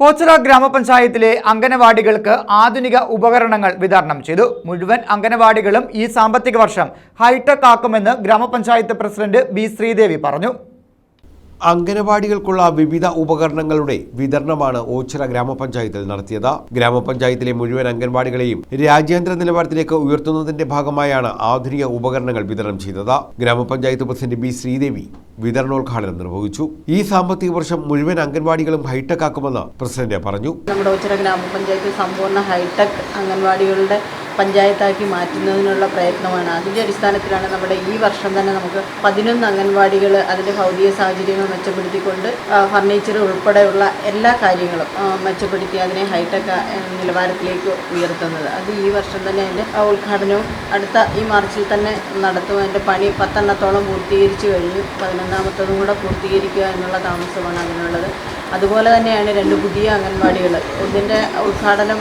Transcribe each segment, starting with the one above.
ഓച്ചിറ ഗ്രാമപഞ്ചായത്തിലെ അംഗനവാടികൾക്ക് ആധുനിക ഉപകരണങ്ങൾ വിതരണം ചെയ്തു. മുഴുവൻ അംഗനവാടികളും ഈ സാമ്പത്തിക വർഷം ഹൈടെക് ആക്കുമെന്ന് ഗ്രാമപഞ്ചായത്ത് പ്രസിഡന്റ് ബി ശ്രീദേവി പറഞ്ഞു. അംഗനവാടികൾക്കുള്ള വിവിധ ഉപകരണങ്ങളുടെ വിതരണമാണ് ഓച്ചിറ ഗ്രാമപഞ്ചായത്തിൽ നടത്തിയത്. ഗ്രാമപഞ്ചായത്തിലെ മുഴുവൻ അംഗൻവാടികളെയും രാജ്യാന്തര നിലവാരത്തിലേക്ക് ഉയർത്തുന്നതിന്റെ ഭാഗമായാണ് ആധുനിക ഉപകരണങ്ങൾ വിതരണം ചെയ്തത്. ഗ്രാമപഞ്ചായത്ത് പ്രസിഡന്റ് ബി ശ്രീദേവി വിതരണോദ്ഘാടനം നിർവഹിച്ചു. ഈ സാമ്പത്തിക വർഷം മുഴുവൻ അംഗൻവാടികളും ഹൈടെക് ആക്കുമെന്ന് പ്രസിഡന്റ് പറഞ്ഞു. നമ്മുടെ ഉച്ചിറ ഗ്രാമപഞ്ചായത്ത് സമ്പൂർണ ഹൈടെക് അംഗൻവാടികളുടെ പഞ്ചായത്താക്കി മാറ്റുന്നതിനുള്ള പ്രയത്നമാണ്. അതിന്റെ അടിസ്ഥാനത്തിലാണ് നമ്മുടെ ഈ വർഷം തന്നെ നമുക്ക് പതിനൊന്ന് അംഗൻവാടികൾ അതിന്റെ ഭൗതിക സാഹചര്യങ്ങൾ മെച്ചപ്പെടുത്തിക്കൊണ്ട് ഫർണിച്ചർ ഉൾപ്പെടെയുള്ള എല്ലാ കാര്യങ്ങളും മെച്ചപ്പെടുത്തി അതിനെ ഹൈടെക് നിലവാരത്തിലേക്ക് ഉയർത്തുന്നത്. അത് ഈ വർഷം തന്നെ അതിന്റെ ഉദ്ഘാടനവും അടുത്ത ഈ മാർച്ചിൽ തന്നെ നടത്തും. അതിന്റെ പണി പത്തെണ്ണത്തോളം പൂർത്തീകരിച്ചു കഴിഞ്ഞു. പതിനൊന്നാമത്തതും കൂടെ പൂർത്തീകരിക്കുക എന്നുള്ള താമസമാണ് അതിനുള്ളത്. അതുപോലെ തന്നെയാണ് രണ്ട് പുതിയ അംഗൻവാടികൾ ഇതിന്റെ ഉദ്ഘാടനം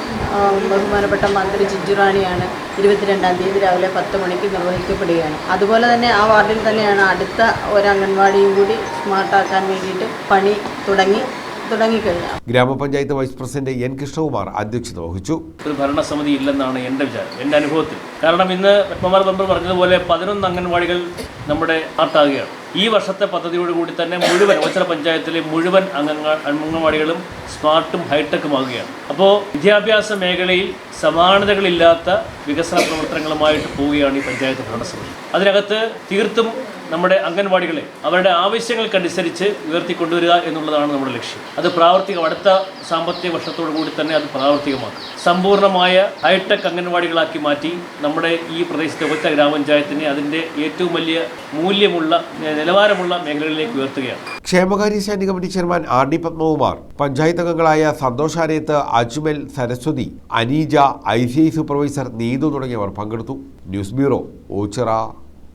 ബഹുമാനപ്പെട്ട മന്ത്രി ചിഞ്ചുറാണിയാണ് ഇരുപത്തിരണ്ടാം തീയതി രാവിലെ പത്ത് മണിക്ക് നിർവഹിക്കപ്പെടുകയാണ്. അതുപോലെ തന്നെ ആ വാർഡിൽ തന്നെയാണ് അടുത്ത ഒരു അംഗൻവാടിയും കൂടി സ്മാർട്ടാക്കാൻ വേണ്ടിയിട്ട് പണി തുടങ്ങി തുടങ്ങിക്കഴിഞ്ഞു. ഗ്രാമപഞ്ചായത്ത് വൈസ് പ്രസിഡന്റ് എൻ കൃഷ്ണകുമാർ അധ്യക്ഷത വഹിച്ചു. ഒരു ഭരണസമിതി ഇല്ലെന്നാണ് എന്റെ വിചാരം എന്റെ അനുഭവത്തിൽ. കാരണം ഇന്ന് പത്മകുമാർ മെമ്പർ പറഞ്ഞതുപോലെ പതിനൊന്ന് അംഗൻവാടികൾ നമ്മുടെ നാട്ടാകുകയാണ് ഈ വർഷത്തെ പദ്ധതിയോടുകൂടി തന്നെ മുഴുവൻ ഒച്ചറ പഞ്ചായത്തിലെ മുഴുവൻ അംഗങ്ങൾ അംഗൻവാടികളും സ്മാർട്ടും ഹൈടെക്കും ആകുകയാണ് അപ്പോൾ വിദ്യാഭ്യാസ മേഖലയിൽ സമാനതകളില്ലാത്ത വികസന പ്രവർത്തനങ്ങളുമായിട്ട് പോവുകയാണ് ഈ പഞ്ചായത്ത് ഭരണസമിതി. അതിനകത്ത് തീർത്തും നമ്മുടെ അംഗൻവാടികളെ അവരുടെ ആവശ്യങ്ങൾക്കനുസരിച്ച് ഉയർത്തിക്കൊണ്ടുവരിക എന്നുള്ളതാണ് നമ്മുടെ ലക്ഷ്യം. അത് പ്രാവർത്തികം അടുത്ത സാമ്പത്തിക വർഷത്തോടു കൂടി തന്നെ അത് പ്രാവർത്തികമാക്കും. സമ്പൂർണമായ ഹൈടെക് അംഗൻവാടികളാക്കി മാറ്റി നമ്മുടെ ഈ പ്രദേശത്തെ ഒറ്റ ഗ്രാമപഞ്ചായത്തിനെ അതിന്റെ ഏറ്റവും വലിയ മൂല്യമുള്ള നിലവാരമുള്ള മേഖലകളിലേക്ക് ഉയർത്തുകയാണ്. ക്ഷേമകാര്യ standing committee chairman R D Padmakumar panchayat അംഗങ്ങളായ Santhosh Arayath Ajmal Saraswathi Aneeja I C I supervisor Neethu തുടങ്ങിയവർ പങ്കെടുത്തു. News bureau Ochira.